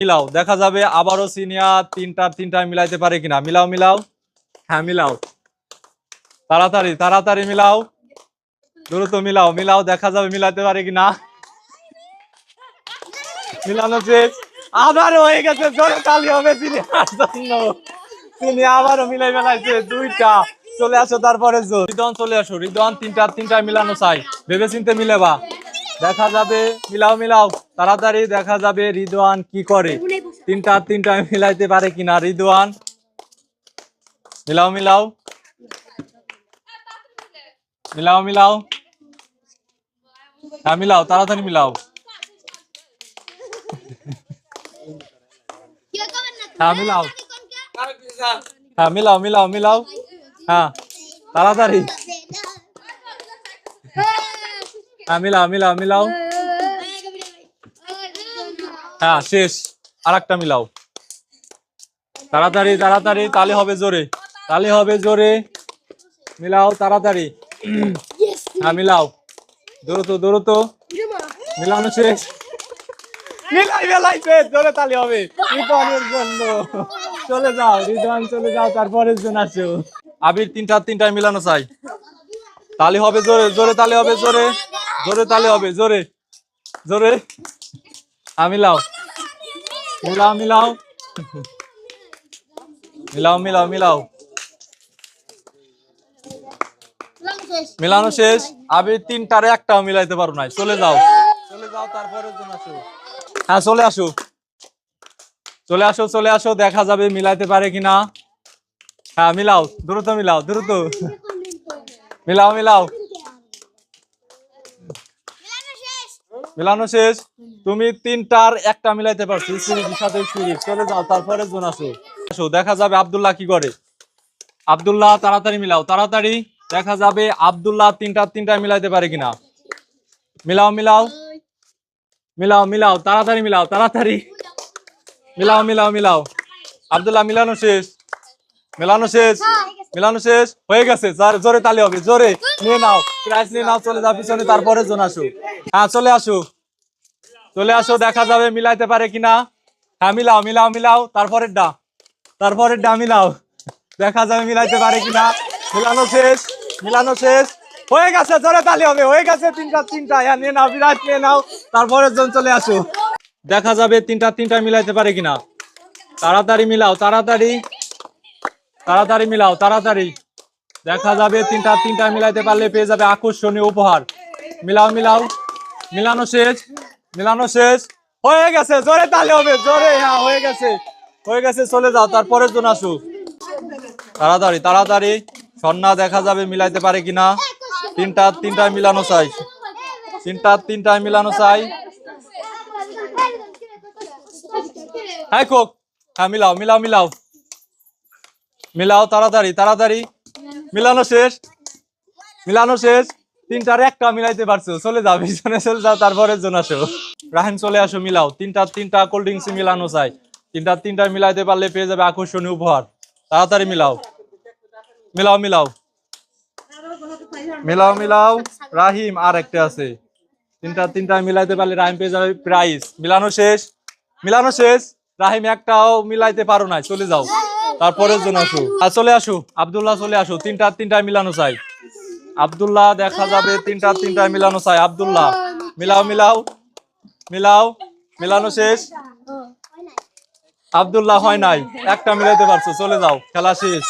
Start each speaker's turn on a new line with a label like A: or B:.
A: মিলাও, দেখা যাবে আবারও সিনিয়র তিনটা তিনটা মিলাইতে পারে কিনা। মিলাও মিলাও। হ্যাঁ মিলাও। তাড়াতাড়ি তাড়াতাড়ি মিলাও। দ্রুত মিলাও মিলাও, দেখা যাবে মিলাতে পারে কিনা। মিলানো শেষ। আবার হয়ে গেছে জোরে তালি হবে তিনি আবারও মিলাই মেলাইছে দুইটা। চলে আসো তারপরে জোর। রিদন, চলে আসো। রিদন তিনটা তিনটা মিলানো চাই। ভেবে চিনতে মিলেবা। দেখা যাবে, মিলাও মিলাও, তাড়াতাড়ি দেখা যাবে রিদওয়ান কি করে। তিনটা তিনটা মিলাইতে পারে কিনা রিদওয়ান মিলাও মিলাও। মিলাও মিলাও। হ্যাঁ মিলাও, তাড়াতাড়ি মিলাও। হ্যাঁ মিলাও। হ্যাঁ মিলাও মিলাও মিলাও। হ্যাঁ তাড়াতাড়ি হ্যাঁ মিলাও মিলাও মিলাও। হ্যাঁ শেষ। আর একটা মিলাও। তাড়াতাড়ি তাড়াতাড়ি, তালে হবে জোরে। তালে হবে জোরে। মিলাও, তাড়াতাড়ি। হ্যাঁ মিলাও। দৌড়তো দৌড়তো মিলানো শেষ। জোরে তালি হবে। চলে যাও রিদওয়ান চলে যাও, তারপরের জন্য আসো। আবির তিনটা তিনটা মিলানো চাই। তালি হবে জোরে জোরে তালি হবে, জোরে। জোরে তালি হবে, জোরে। জোরে। আমি লাও মিলাও মিলাও। মিলাও মিলাও মিলাও। মিলানো শেষ। আবির তিনটারে একটাও মিলাইতে পারো নাই। চলে যাও। চলে যাও, তারপরে আসো। হ্যাঁ চলে আসো। চলে আসো চলে আসো। দেখা যাবে মিলাইতে পারে কিনা। হ্যাঁ মিলাও। দ্রুত মিলাও দ্রুত। মিলাও মিলাও। মিলানো শেষ। তুমি তিনটার একটা মিলাইতে পারছ। সিরিজের সাথে সিরিজ চলে যাও, তারপরে জন আসো। আসো, দেখা যাবে আব্দুল্লাহ কি করে। আব্দুল্লাহ, তাড়াতাড়ি মিলাও, তাড়াতাড়ি। দেখা যাবে আব্দুল্লাহ তিনটা তিনটা মিলাইতে পারে কিনা। মিলাও মিলাও। মিলাও মিলাও, তাড়াতাড়ি মিলাও তাড়াতাড়ি। মিলাও মিলাও মিলাও। আব্দুল্লাহ, মিলানো শেষ। মিলানো শেষ। মেলানো শেষ। হয়ে গেছে। জোরে- জোরে তালি হবে। জোরে। নিয়ে নাও। প্রাইজ নিয়ে নাও। চলে যাও পিছনে। তারপরে জন আসো। হ্যাঁ চলে আসো। চলে আসো। দেখা যাবে মিলাইতে পারে কিনা হ্যাঁ মিলাও মিলাও মিলাও। তারপরের ডা। তারপরের ডা মিলাও। দেখা যাবে মিলাইতে পারে কিনা মিলানো শেষ। মিলানো শেষ। হয়ে গেছে। জোরে তালি হবে। হয়ে গেছে। তিনটা তিনটা। হ্যাঁ নিয়ে নাও। বিরাট নিয়ে নাও। তারপরের জন চলে আসো। দেখা যাবে তিনটা তিনটা মিলাইতে পারে কিনা তাড়াতাড়ি মিলাও। তাড়াতাড়ি। তাড়াতাড়ি মিলাও, তাড়াতাড়ি। দেখা যাবে, তিনটা তিনটা মিলাইতে পারলে পেয়ে যাবে আকর্ষণীয় উপহার। মিলাও মিলাও। মিলানো শেষ মিলানো শেষ। হয়ে গেছে, জোরে তালে হবে, জোরে হ্যাঁ হয়ে গেছে। হয়ে গেছে, চলে যাও, তারপরের জন আসো তাড়াতাড়ি তাড়াতাড়ি। সন্না দেখা যাবে, মিলাইতে পারে কিনা? তিনটা তিনটা মিলানো চাই। তিনটা তিনটা মিলানো চাই। হ্যাঁ কোক। হ্যাঁ মিলাও মিলাও মিলাও। মিলাও তাড়াতাড়ি তাড়াতাড়ি। মিলানো শেষ। মিলানো শেষ। তিনটার একটা মিলাইতে পারছ। চলে যাও, পিছনে চলে যাও, তারপরে জন আসো। রাহেন চলে আসো, মিলাও। তিনটা তিনটা কোল্ড ড্রিঙ্কস মিলানো চাই। তিনটা তিনটা মিলাইতে পারলে পেয়ে যাবে আকর্ষণীয় উপহার। তাড়াতাড়ি মিলাও। মিলাও মিলাও। মিলাও মিলাও। রাহিম আর একটা আছে। তিনটা তিনটা মিলাইতে পারলে রাহিম পেয়ে যাবে প্রাইস মিলানো শেষ। মিলানো শেষ। রাহিম একটাও মিলাইতে পারো না চলে যাও। তারপরে আসো। আর চলে আসো, আবদুল্লাহ চলে আসো। তিনটা, তিনটায় মিলানো চাই। আবদুল্লাহ, দেখা যাবে, তিনটা, তিনটায় মিলানো চাই। আবদুল্লাহ, মিলাও মিলাও মিলাও, মিলানো শেষ। আবদুল্লাহ হয় নাই। একটা মিলাইতে পারছ, চলে যাও, খেলা শেষ।